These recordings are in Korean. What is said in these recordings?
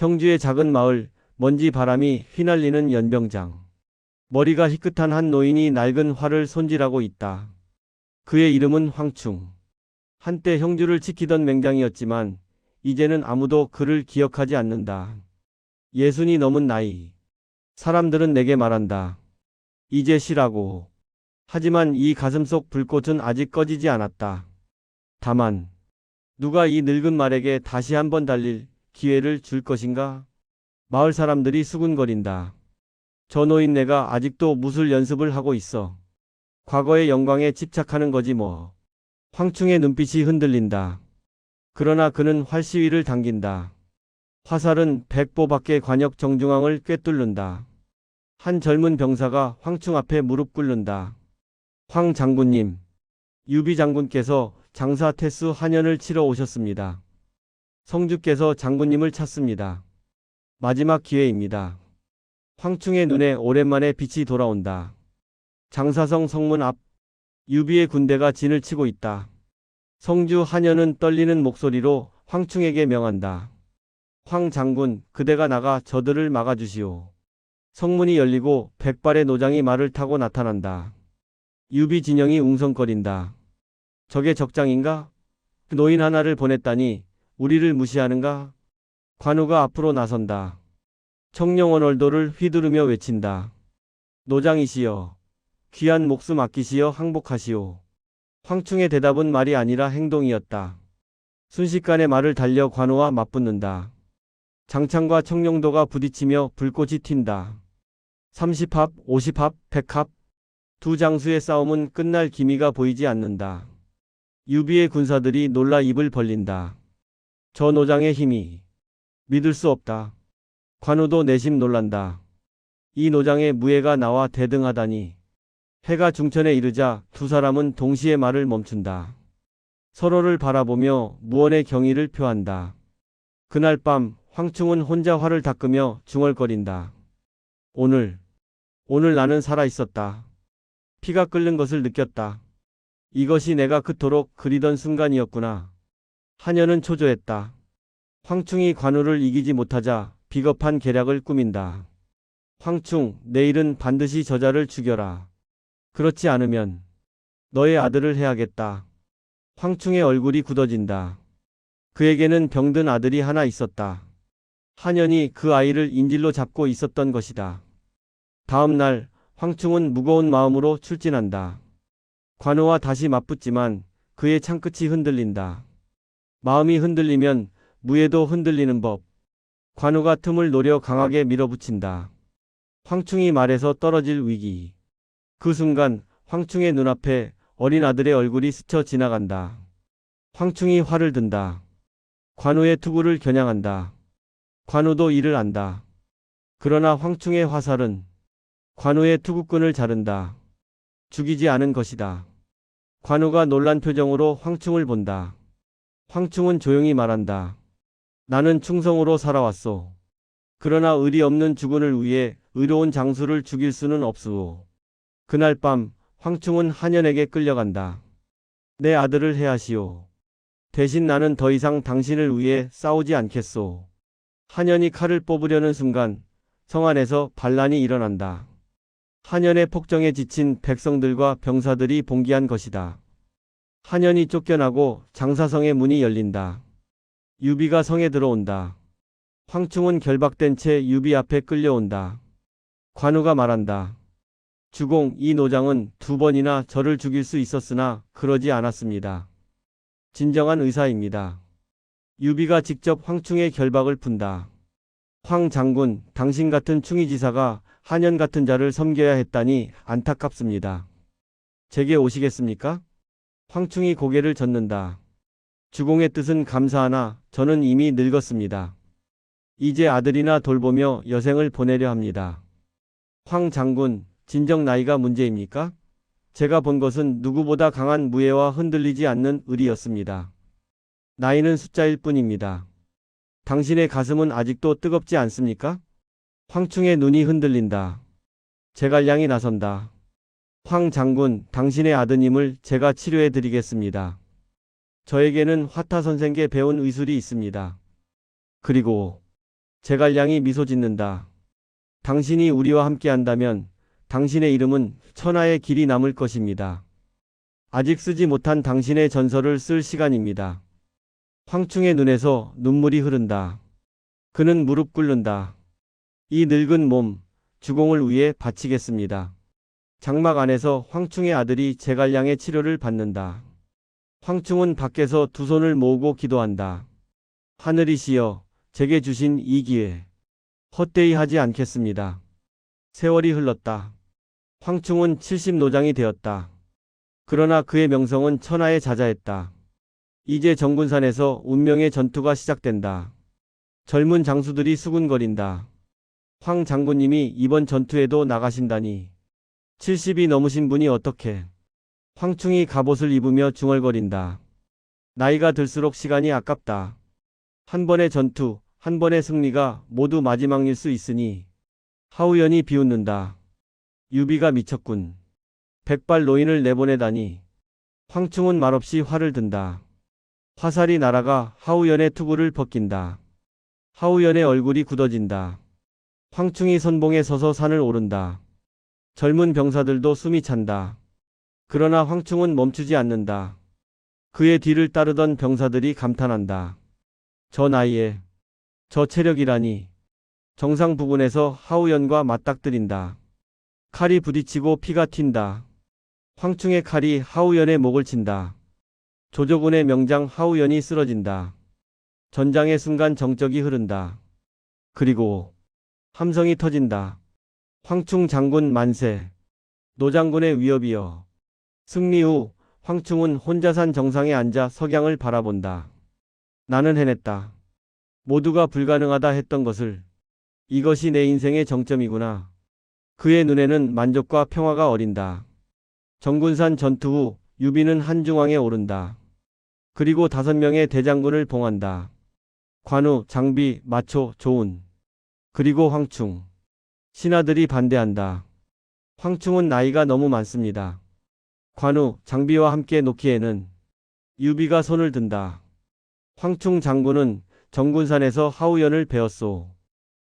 형주의 작은 마을, 먼지 바람이 휘날리는 연병장. 머리가 희끗한 한 노인이 낡은 활을 손질하고 있다. 그의 이름은 황충. 한때 형주를 지키던 맹장이었지만 이제는 아무도 그를 기억하지 않는다. 예순이 넘은 나이. 사람들은 내게 말한다. 이제 쉬라고. 하지만 이 가슴 속 불꽃은 아직 꺼지지 않았다. 다만, 누가 이 늙은 말에게 다시 한번 달릴 기회를 줄 것인가? 마을 사람들이 수군거린다. 저 노인네가 아직도 무술 연습을 하고 있어. 과거의 영광에 집착하는 거지 뭐. 황충의 눈빛이 흔들린다. 그러나 그는 활시위를 당긴다. 화살은 백보 밖의 관역 정중앙을 꿰뚫는다. 한 젊은 병사가 황충 앞에 무릎 꿇는다. 황 장군님, 유비 장군께서 장사 태수 한연을 치러 오셨습니다. 성주께서 장군님을 찾습니다. 마지막 기회입니다. 황충의 눈에 오랜만에 빛이 돌아온다. 장사성 성문 앞 유비의 군대가 진을 치고 있다. 성주 한연은 떨리는 목소리로 황충에게 명한다. 황 장군, 그대가 나가 저들을 막아주시오. 성문이 열리고 백발의 노장이 말을 타고 나타난다. 유비 진영이 웅성거린다. 저게 적장인가? 그 노인 하나를 보냈다니 우리를 무시하는가? 관우가 앞으로 나선다. 청룡원 얼도를 휘두르며 외친다. 노장이시여, 귀한 목숨 아끼시어 항복하시오. 황충의 대답은 말이 아니라 행동이었다. 순식간에 말을 달려 관우와 맞붙는다. 장창과 청룡도가 부딪히며 불꽃이 튄다. 30합, 50합, 100합. 두 장수의 싸움은 끝날 기미가 보이지 않는다. 유비의 군사들이 놀라 입을 벌린다. 저 노장의 힘이 믿을 수 없다. 관우도 내심 놀란다. 이 노장의 무예가 나와 대등하다니. 해가 중천에 이르자 두 사람은 동시에 말을 멈춘다. 서로를 바라보며 무언의 경의를 표한다. 그날 밤 황충은 혼자 화를 닦으며 중얼거린다. 오늘, 오늘 나는 살아 있었다. 피가 끓는 것을 느꼈다. 이것이 내가 그토록 그리던 순간이었구나. 한여는 초조했다. 황충이 관우를 이기지 못하자 비겁한 계략을 꾸민다. 황충, 내일은 반드시 저자를 죽여라. 그렇지 않으면 너의 아들을 해야겠다. 황충의 얼굴이 굳어진다. 그에게는 병든 아들이 하나 있었다. 한연이 그 아이를 인질로 잡고 있었던 것이다. 다음 날 황충은 무거운 마음으로 출진한다. 관우와 다시 맞붙지만 그의 창끝이 흔들린다. 마음이 흔들리면 무예도 흔들리는 법. 관우가 틈을 노려 강하게 밀어붙인다. 황충이 말에서 떨어질 위기. 그 순간 황충의 눈앞에 어린 아들의 얼굴이 스쳐 지나간다. 황충이 화를 든다. 관우의 투구를 겨냥한다. 관우도 이를 안다. 그러나 황충의 화살은 관우의 투구꾼을 자른다. 죽이지 않은 것이다. 관우가 놀란 표정으로 황충을 본다. 황충은 조용히 말한다. 나는 충성으로 살아왔소. 그러나 의리 없는 주군을 위해 의로운 장수를 죽일 수는 없수오. 그날 밤 황충은 한연에게 끌려간다. 내 아들을 해하시오. 대신 나는 더 이상 당신을 위해 싸우지 않겠소. 한연이 칼을 뽑으려는 순간 성 안에서 반란이 일어난다. 한연의 폭정에 지친 백성들과 병사들이 봉기한 것이다. 한연이 쫓겨나고 장사성의 문이 열린다. 유비가 성에 들어온다. 황충은 결박된 채 유비 앞에 끌려온다. 관우가 말한다. 주공 이 노장은 두 번이나 저를 죽일 수 있었으나 그러지 않았습니다. 진정한 의사입니다. 유비가 직접 황충의 결박을 푼다. 황 장군, 당신 같은 충의지사가 한연 같은 자를 섬겨야 했다니 안타깝습니다. 제게 오시겠습니까? 황충이 고개를 젓는다. 주공의 뜻은 감사하나 저는 이미 늙었습니다. 이제 아들이나 돌보며 여생을 보내려 합니다. 황 장군, 진정 나이가 문제입니까? 제가 본 것은 누구보다 강한 무예와 흔들리지 않는 의리였습니다. 나이는 숫자일 뿐입니다. 당신의 가슴은 아직도 뜨겁지 않습니까? 황충의 눈이 흔들린다. 제갈량이 나선다. 황 장군, 당신의 아드님을 제가 치료해 드리겠습니다. 저에게는 화타 선생께 배운 의술이 있습니다. 그리고 제갈량이 미소 짓는다. 당신이 우리와 함께 한다면 당신의 이름은 천하의 길이 남을 것입니다. 아직 쓰지 못한 당신의 전설을 쓸 시간입니다. 황충의 눈에서 눈물이 흐른다. 그는 무릎 꿇는다. 이 늙은 몸, 주공을 위해 바치겠습니다. 장막 안에서 황충의 아들이 제갈량의 치료를 받는다. 황충은 밖에서 두 손을 모으고 기도한다. 하늘이시여, 제게 주신 이 기회, 헛되이 하지 않겠습니다. 세월이 흘렀다. 황충은 70노장이 되었다. 그러나 그의 명성은 천하에 자자했다. 이제 정군산에서 운명의 전투가 시작된다. 젊은 장수들이 수군거린다. 황 장군님이 이번 전투에도 나가신다니. 70이 넘으신 분이 어떻게. 황충이 갑옷을 입으며 중얼거린다. 나이가 들수록 시간이 아깝다. 한 번의 전투, 한 번의 승리가 모두 마지막일 수 있으니. 하우연이 비웃는다. 유비가 미쳤군. 백발 노인을 내보내다니. 황충은 말없이 활을 든다. 화살이 날아가 하우연의 투구를 벗긴다. 하우연의 얼굴이 굳어진다. 황충이 선봉에 서서 산을 오른다. 젊은 병사들도 숨이 찬다. 그러나 황충은 멈추지 않는다. 그의 뒤를 따르던 병사들이 감탄한다. 저 나이에, 저 체력이라니. 정상 부근에서 하우연과 맞닥뜨린다. 칼이 부딪히고 피가 튄다. 황충의 칼이 하우연의 목을 친다. 조조군의 명장 하우연이 쓰러진다. 전장의 순간 정적이 흐른다. 그리고 함성이 터진다. 황충 장군 만세. 노장군의 위협이여. 승리 후 황충은 혼자 산 정상에 앉아 석양을 바라본다. 나는 해냈다. 모두가 불가능하다 했던 것을. 이것이 내 인생의 정점이구나. 그의 눈에는 만족과 평화가 어린다. 정군산 전투 후 유비는 한중왕에 오른다. 그리고 다섯 명의 대장군을 봉한다. 관우, 장비, 마초, 조운. 그리고 황충. 신하들이 반대한다. 황충은 나이가 너무 많습니다. 관우, 장비와 함께 놓기에는 유비가 손을 든다. 황충 장군은 정군산에서 하우연을 배웠소.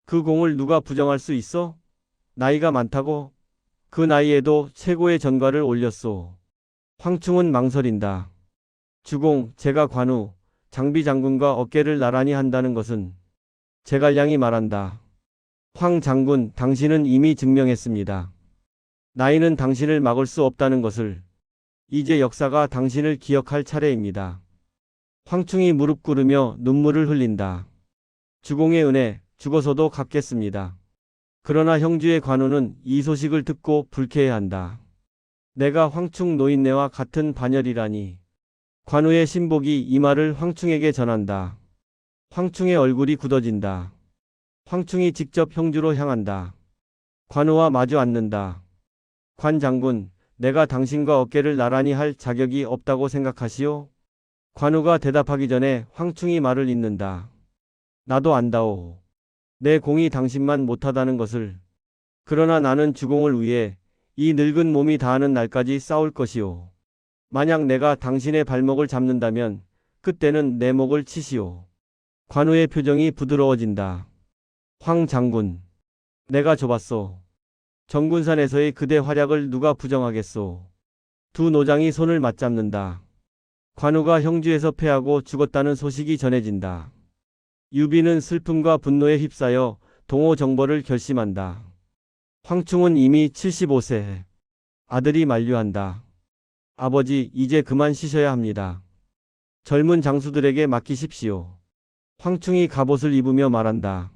그 공을 누가 부정할 수 있어? 나이가 많다고? 그 나이에도 최고의 전과를 올렸소. 황충은 망설인다. 주공, 제가 관우, 장비 장군과 어깨를 나란히 한다는 것은 제갈량이 말한다. 황 장군, 당신은 이미 증명했습니다. 나이는 당신을 막을 수 없다는 것을 이제 역사가 당신을 기억할 차례입니다. 황충이 무릎 꿇으며 눈물을 흘린다. 주공의 은혜, 죽어서도 갚겠습니다. 그러나 형주의 관우는 이 소식을 듣고 불쾌해한다. 내가 황충 노인네와 같은 반열이라니. 관우의 신복이 이 말을 황충에게 전한다. 황충의 얼굴이 굳어진다. 황충이 직접 형주로 향한다. 관우와 마주 앉는다. 관 장군, 내가 당신과 어깨를 나란히 할 자격이 없다고 생각하시오? 관우가 대답하기 전에 황충이 말을 잇는다. 나도 안다오. 내 공이 당신만 못하다는 것을. 그러나 나는 주공을 위해 이 늙은 몸이 다하는 날까지 싸울 것이오. 만약 내가 당신의 발목을 잡는다면 그때는 내 목을 치시오. 관우의 표정이 부드러워진다. 황 장군. 내가 좁았소. 정군산에서의 그대 활약을 누가 부정하겠소. 두 노장이 손을 맞잡는다. 관우가 형주에서 패하고 죽었다는 소식이 전해진다. 유비는 슬픔과 분노에 휩싸여 동호 정벌을 결심한다. 황충은 이미 75세. 아들이 만류한다. 아버지, 이제 그만 쉬셔야 합니다. 젊은 장수들에게 맡기십시오. 황충이 갑옷을 입으며 말한다.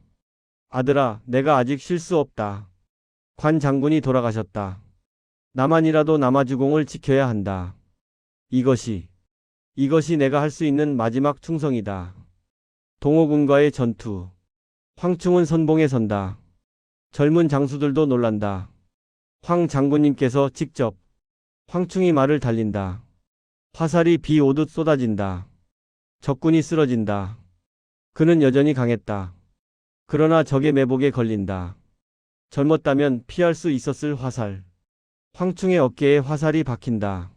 아들아, 내가 아직 쉴수 없다. 관 장군이 돌아가셨다. 나만이라도 남아주공을 지켜야 한다. 이것이, 이것이 내가 할 수 있는 마지막 충성이다. 동호군과의 전투. 황충은 선봉에 선다. 젊은 장수들도 놀란다. 황 장군님께서 직접 황충이 말을 달린다. 화살이 비 오듯 쏟아진다. 적군이 쓰러진다. 그는 여전히 강했다. 그러나 적의 매복에 걸린다. 젊었다면 피할 수 있었을 화살. 황충의 어깨에 화살이 박힌다.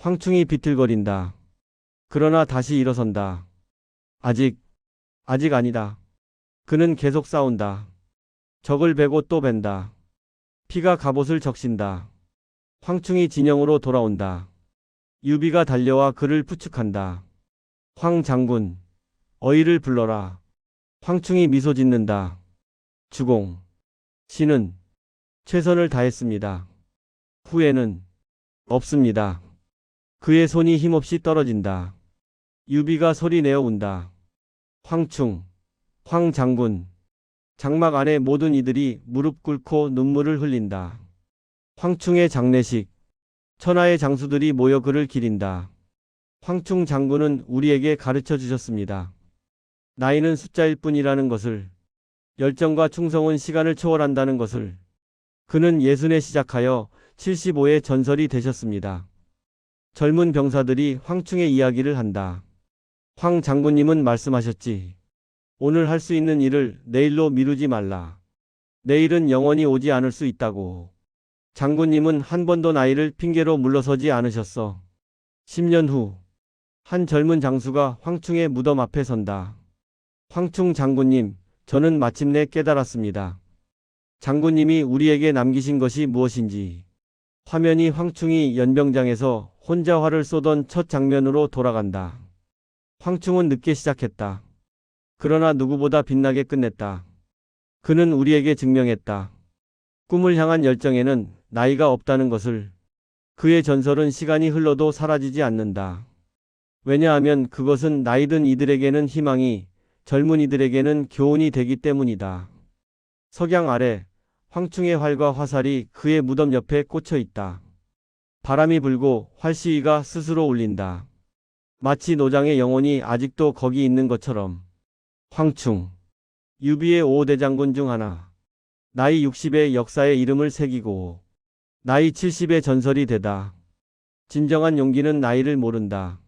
황충이 비틀거린다. 그러나 다시 일어선다. 아직, 아직 아니다. 그는 계속 싸운다. 적을 베고 또 벤다. 피가 갑옷을 적신다. 황충이 진영으로 돌아온다. 유비가 달려와 그를 부축한다. 황 장군, 어이를 불러라. 황충이 미소 짓는다. 주공, 신은 최선을 다했습니다. 후회는 없습니다. 그의 손이 힘없이 떨어진다. 유비가 소리 내어 운다. 황충, 황 장군. 장막 안에 모든 이들이 무릎 꿇고 눈물을 흘린다. 황충의 장례식. 천하의 장수들이 모여 그를 기린다. 황충 장군은 우리에게 가르쳐 주셨습니다. 나이는 숫자일 뿐이라는 것을, 열정과 충성은 시간을 초월한다는 것을, 그는 예순에 시작하여 75의 전설이 되셨습니다. 젊은 병사들이 황충의 이야기를 한다. 황 장군님은 말씀하셨지. 오늘 할 수 있는 일을 내일로 미루지 말라. 내일은 영원히 오지 않을 수 있다고. 장군님은 한 번도 나이를 핑계로 물러서지 않으셨어. 10년 후, 한 젊은 장수가 황충의 무덤 앞에 선다. 황충 장군님, 저는 마침내 깨달았습니다. 장군님이 우리에게 남기신 것이 무엇인지. 화면이 황충이 연병장에서 혼자 활을 쏘던 첫 장면으로 돌아간다. 황충은 늦게 시작했다. 그러나 누구보다 빛나게 끝냈다. 그는 우리에게 증명했다. 꿈을 향한 열정에는 나이가 없다는 것을. 그의 전설은 시간이 흘러도 사라지지 않는다. 왜냐하면 그것은 나이든 이들에게는 희망이, 젊은이들에게는 교훈이 되기 때문이다. 석양 아래 황충의 활과 화살이 그의 무덤 옆에 꽂혀 있다. 바람이 불고 활시위가 스스로 울린다. 마치 노장의 영혼이 아직도 거기 있는 것처럼. 황충. 유비의 5대장군 중 하나. 나이 60의 역사에 이름을 새기고 나이 70의 전설이 되다. 진정한 용기는 나이를 모른다.